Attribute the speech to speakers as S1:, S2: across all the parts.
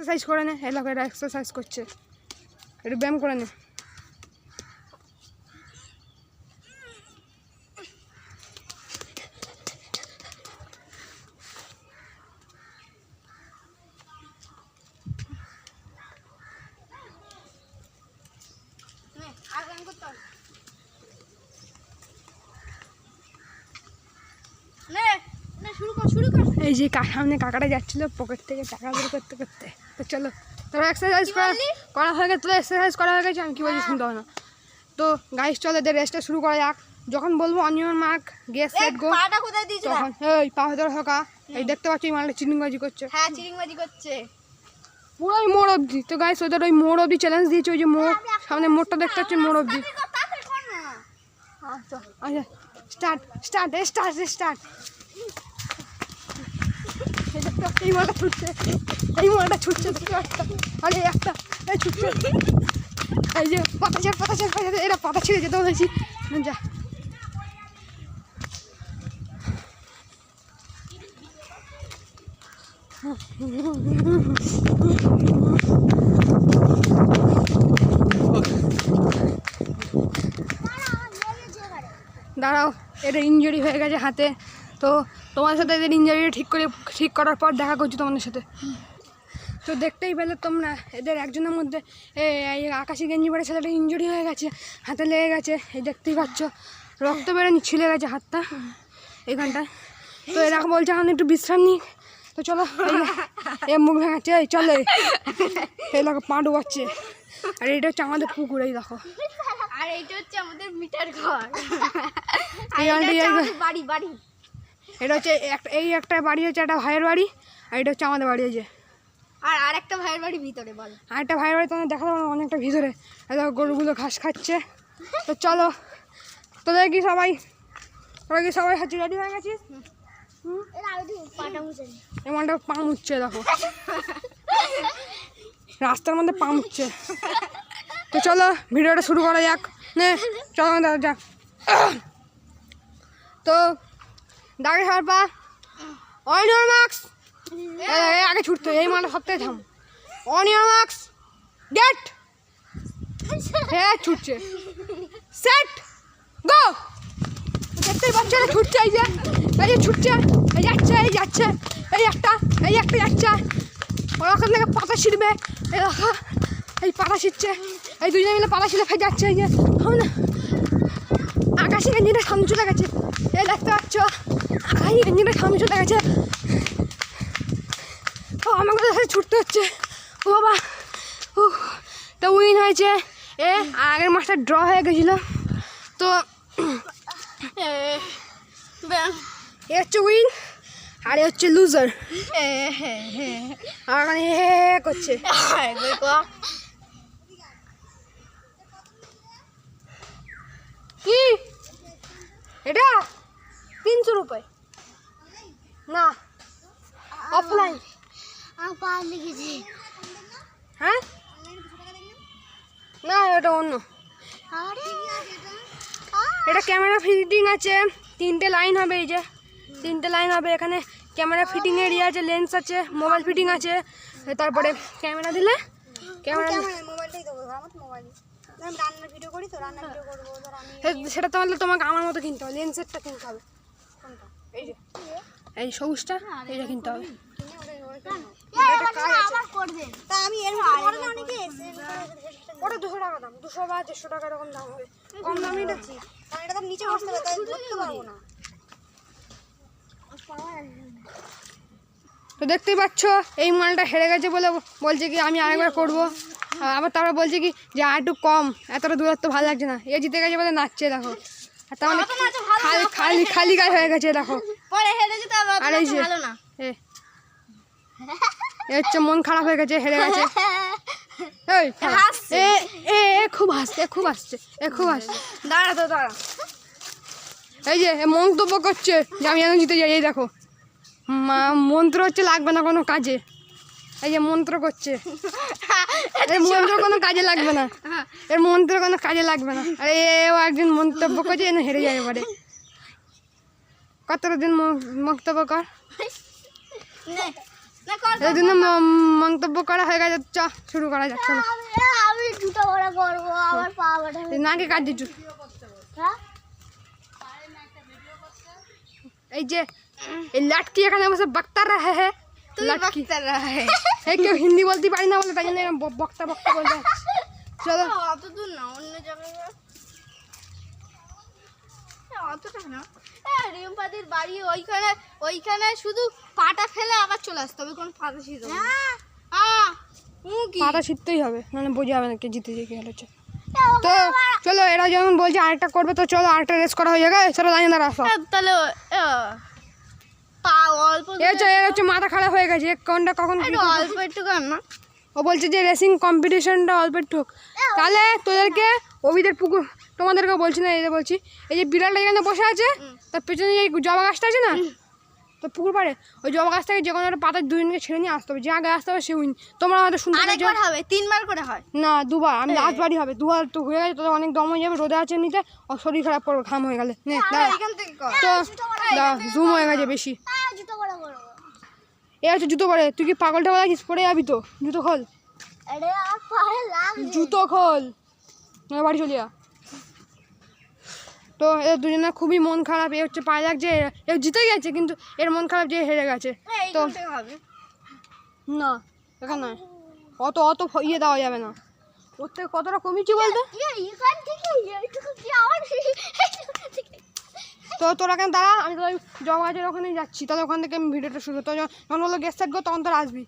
S1: Exercise করে নে। এই এক্সারসাইজ করছে। একটু ব্যায়াম করে নে
S2: হবে। নে, নে, শুরু কর শুরু কর
S1: এই যে কা- সামনে কাকাটা যাচ্ছিল পকেট থেকে টাকা বের করতে করতে। তো চলো তোরা এক্সারসাইজ করা করা হয়ে গেছে তোরা এক্সারসাইজ করা হয়ে গেছে আমি কি বলছি শুনতে হবে না। তো গাইস চলো এদের রেস্টটা শুরু করা যাক। যখন বলব অনিয়ন মার্ক
S2: এই
S1: সেট গো তখন এই পা ভেতরে হকা এই দেখতে পাচ্ছি এই মালটা চিটিংবাজি করছে।
S2: হ্যাঁ চিরিংবাজি করছে।
S1: পুরোই মোড় অবধি। তো গাইস ওদের ওই মোড় অবধি চ্যালেঞ্জ দিয়েছে ওই যে মোড় সামনে মোড়টা দেখতে পাচ্ছি মোড় অবধি। আচ্ছা স্টার্ট স্টার্ট স্টার্ট স্টার্ট এই মালটা ছুটছে, এই মালটা ছুটছে দেখতে পাচ্ছ আরে একটা, এই ছুটছে। এই যে পাতা ছেড়ে পাতা ছেড়ে, পাতা এরা পাতা যেতে বলেছি। যা। দাঁড়াও, এটা ইঞ্জুরি হয়ে গেছে হাতে। তো তোমার সাথে এদের ইঞ্জুরিটা ঠিক করে ঠিক করার পর দেখা করছি তোমাদের সাথে। তো দেখতেই পেলে তোমরা এদের একজনের মধ্যে এই আকাশি গেঞ্জি পরে ছেলেটা ইঞ্জুরি হয়ে গেছে হাতে লেগে গেছে এই দেখতেই পাচ্ছ রক্ত বেরোনি ছিলে গেছে হাতটা এইখানটায় তো এরকম বলছে এখন একটু বিশ্রাম নিই তো চলো এ মুখ ভেঙাচ্ছে এই চলে। এই দেখো পা ডুবাচ্ছে। আর এটা হচ্ছে আমাদের পুকুর এই দেখো।
S2: আর এইটা হচ্ছে আমাদের মিটার ঘর। বাড়ি বাড়ি।
S1: এটা হচ্ছে এই একটা বাড়ি হচ্ছে একটা ভাইয়ের বাড়ি আর এটা হচ্ছে আমাদের বাড়ি আছে
S2: আর আরেকটা ভাইয়ের বাড়ি ভিতরে বল।
S1: আর একটা ভাইয়ের বাড়ি তোমাদের দেখা যাবে অনেকটা ভিতরে। দেখো গরুগুলো ঘাস খাচ্ছে। তো চলো তোদের কি সবাই তোরা কি সবাই হাঁচি রেডি হয়ে গেছিস? এমনটা পা মুচ্ছে দেখো। রাস্তার মধ্যে পা মুচ্ছে তো চলো ভিডিওটা শুরু করা যাক। নে চলো দাদা যাক তো দাগে সার পা অনিয়ন মার্কস আগে ছুটতে এই মালটা সব থেকে থাম। On your marks get. হ্যাঁ ছুটছে। সেট। গো। দেখতেই না ছুটছে, এই যে। এই যে ছুটছে। এই যাচ্ছে এই যাচ্ছে। এই একটা এই একটা যাচ্ছে। ওরা ওখান থেকে পাতা ছিঁড়বে। এই দেখো এই পাতা ছিঁড়ছে। এই দুজনে মিলে পাতা ছিঁড়ে ফেলে যাচ্ছে, এই যে। আকাশি গেঞ্জিটা সামনে চলে গেছে। এই দেখতে পাচ্ছ। আকাশি গেঞ্জিটা সামনে চলে গেছে। ও আমাকে তো ছুটতে হচ্ছে। ও বাবা ও তো উইন হয়েছে। এ আগের মাসটা ড্র হয়ে গেছিল। তো এ হচ্ছে উইন আর এ হচ্ছে লুজার ওখানে হে হে। হে করছে। কি? এটা তিনশো রুপায়। না অফলাইন হ্যাঁ? না এটা অন্য। এটা ক্যামেরা ফিটিং আছে তিনটে লাইন হবে এই যে। তিনটে লাইন হবে এখানে ক্যামেরা ফিটিং এরিয়া আছে লেন্স আছে মোবাইল ফিটিং আছে। তারপরে ক্যামেরা দিলে ক্যামেরা
S2: মোবাইলটাই দেবো মোবাইল রান্নার ভিডিও করি তো ভিডিও করব
S1: সেটা তাহলে তোমাকে আমার মতো কিনতে হবে লেন্সেরটা কিনতে হবে। এই যে। এই সবুজটা এইটা কিনতে হবে।
S2: আবার আমি এর মধ্যে করে না অনেকে
S1: ওটা দুশো টাকা দাম। দুশো বা দেড়শো টাকা এরকম দাম হবে। কম দামি এটা
S2: এটা তো নিচে বসতে হবে তাই ধরতে পারব না।
S1: তো দেখতেই পাচ্ছ এই মালটা হেরে গেছে বলে বলছে কি আমি আরেকবার করব। আবার তারপরে বলছে কি যে আর একটু কম এতটা দূরত্ব ভালো লাগছে না। এ জিতে গেছে বলে নাচছে দেখো। আর তার মানে খালি খালি খালি গায়ে হয়ে গেছে দেখো।
S2: পরে হেরে যেতে হবে
S1: আর এই
S2: ভালো না।
S1: এ হচ্ছে মন খারাপ হয়ে গেছে হেরে গেছে। এই এ খুব হাসছে খুব হাসছে এ খুব হাসছে।
S2: দাঁড়া তো দাঁড়া।
S1: এই যে এ মন্তব্য করছে যে আমি যেন জিতে যাই এই দেখো। মা মন্ত্র হচ্ছে লাগবে না কোনো কাজে। এই যে মন্ত্র করছে। এই মন্ত্র কোনো কাজে লাগবে না। এর মন্ত্র কোনো কাজে লাগবে না। আরে এও একদিন মন্তব্য করছে এনে হেরে যাবে পারে কতটা দিন ম- মন্তব্য কর
S2: নে না কর
S1: এই জন্য ম- মন্তব্য করা হয়ে গেছে চ শুরু করা যাক চলো
S2: আমি জুতো বড় করব আমার পা বড়
S1: এই নাকে কাট দিচ্ছ
S2: হ্যাঁ
S1: এই যে এই লাটকি এখানে বসে বক্তা রাহে হে লাটকি এই কেউ হিন্দি বলতে পারি না বলে তাই জন্য এরম ব- বক্তা বক্তা বলতে হয়। চলো
S2: অত দূর না অন্য জায়গায় যা। এ, অতটা না এ, রিম্পাদির বাড়ি ওইখানে ওইখানে শুধু পাটা ফেলে আবার চলে আসতে হবে কোনো ছিল কি?
S1: পাটা শিখতেই হবে নাহলে বোঝা যাবে না কে জিতে যে কি হচ্ছে তো চলো এরা যেমন বলছে আরেকটা করবে তো চলো আরেকটা রেস করা হয়ে যাবে চলো দাঁড়িয়ে দাঁড়া আসো
S2: তাহলে পা অল্প
S1: এ হচ্ছে এর হচ্ছে মাথা খারাপ হয়ে গেছে কোনটা কখন
S2: অল্প একটু কর না।
S1: ও বলছে যে রেসিং কম্পিটিশনটা অল্প একটু। তাহলে তোদেরকে অভিদের পুকুর তোমাদেরকে বলছি না এই যে বলছি এই যে বিড়ালটা এখানে বসে আছে তার পেছনে যে জবা গাছটা আছে না তো পুকুর পাড়ে ওই জবা গাছ থেকে যে কোনো একটা পাতা দুজনকে ছেড়ে নিয়ে আসতে হবে। যে আগে আসতে হবে সে উইন। তোমরা হয়তো শুনতে
S2: আরেকবার হবে তিনবার করে হয়।
S1: না দুবার। আমি লাস্ট হবে। দুবার তো হয়ে গেছে তোদের অনেক দম হয়ে যাবে রোদে আছে এমনিতে। ও শরীর খারাপ করবে ঘাম হয়ে গেলে। নে তো জুম হয়ে গেছে বেশি। এ হচ্ছে জুতো পরে। তুই কি পাগলটা বলা কিস পরে যাবি তো। জুতো খোল।
S2: আরে আর
S1: জুতো খোল। বাড়ি চলে যা। তো এর দুজনের খুবই মন খারাপ। এ হচ্ছে পায়ে লাগছে এ জিতে গেছে কিন্তু এর মন খারাপ যে হেরে গেছে। তো
S2: থেকে হবে।
S1: না এখানে নয়। অত অত ইয়ে দেওয়া যাবে না। ওর থেকে কতটা কমিয়েছি বলতে?
S2: ইয়ে আবার
S1: তো তোরা কেন দাঁড়া আমি তো জমা গাছের ওখানেই যাচ্ছি। তাহলে ওখান থেকে আমি ভিডিওটা শুরু তো যখন বলল গেস্ট থাকব তখন তোরা আসবি।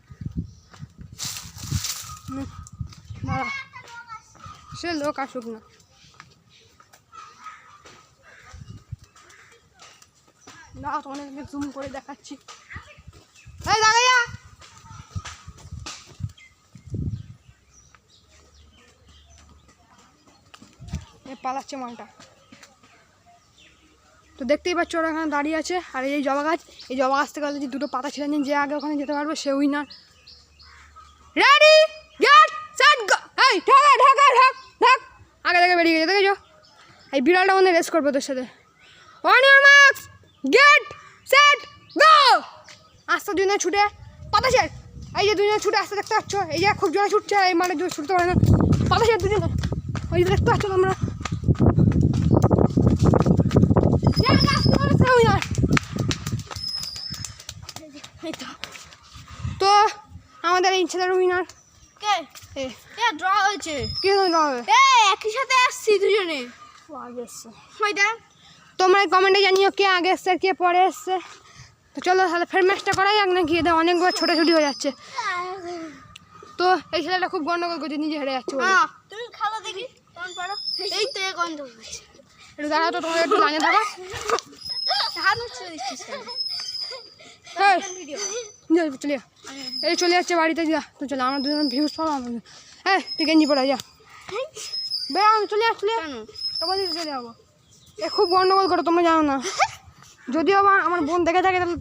S1: দাঁড়া। সে লোক আসুক না। তো অনেক জুম করে দেখাচ্ছি। এই এ পালাচ্ছে মালটা। তো দেখতেই পাচ্ছ ওরা এখানে দাঁড়িয়ে আছে। আর এই জবা গাছ, এই জবা গাছ থেকে যদি দুটো পাতা ছেড়ে নিন, যে আগে ওখানে যেতে পারবে, সে উইনার। রেডি গেট সেট এই, ঢাকা ঢাকা আগে থেকে বেরিয়ে গেছে, দেখেছ? এই বিড়ালটা মনে রেস করবে তোর সাথে। On your marks get set go! আস্তে দুজনে ছুটে। পাতা ছেড় এই যে দুজনে ছুটে আসতে দেখতে পাচ্ছ। এই যে খুব জোরে ছুটছে এই মানে জোরে ছুটতে পারে না। পাতা ছেড় দুজনে। ওই যে দেখতে পাচ্ছ তোমরা। দেখ, তো। আমাদের এই ছেলের উইনার
S2: কে?
S1: এ।
S2: ড্র হয়েছে?
S1: কি হবে?
S2: এ একই সাথে আসছি দুজনে।
S1: এসছে
S2: ওইটা?
S1: তোমরা কমেন্টে জানিও কে আগে এসছে আর কে পরে এসছে। তো চলো তাহলে ফের ম্যাচটা করাই যাক নাকি এদের অনেকগুলো ছোটাছুটি হয়ে যাচ্ছে। তো এই ছেলেটা খুব গন্ডগোল করছে নিজে হেরে যাচ্ছে।
S2: হ্যাঁ তুমি খালো দেখি এই তো
S1: একটু দাঁড়াও তো তোমাদের একটু লাইনে থাকো। চলে যা। এই চলে যাচ্ছে বাড়িতে যা। তো চলো আমার দুজন ভিউজ পাবো আমাদের। হ্যাঁ তুই গেঞ্জি পড়া যা। বেড়া চলে যা চলে তোমার দিকে চলে যাব। এ, খুব গন্ডগোল করো, তোমরা জানো না। যদিও বা আমার বোন দেখে থাকে, তাহলে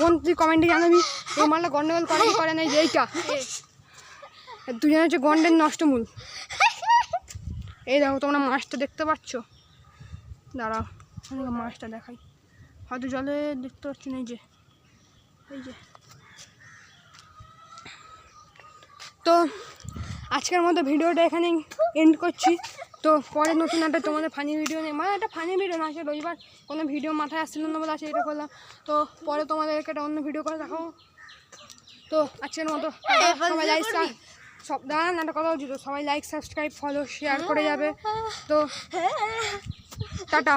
S1: বোন তুই কমেন্টে জানাবি এই মালটা গন্ডগোল করে করে না এইটা। দুজনে হচ্ছে গন্ডের নষ্টমূল। এই দেখো, তোমরা মাছটা দেখতে পাচ্ছ? দাঁড়াও মাছটা দেখাই। হয়তো জলে দেখতে পাচ্ছি না, এই যে এই যে। তো আজকের মতো ভিডিওটা এখানেই এন্ড করছি। তো পরে নতুন একটা তোমাদের ফানি ভিডিও নেই মানে একটা ফানি ভিডিও না আছে রবিবার কোনো ভিডিও মাথায় আসছিল না বলে আছে এটা করলাম। তো পরে তোমাদেরকে একটা অন্য ভিডিও করে দেখাবো। তো আজকের মতো সবাই লাইক সব দাঁড়ান একটা কথা তো সবাই লাইক সাবস্ক্রাইব ফলো শেয়ার করে যাবে। তো টাটা।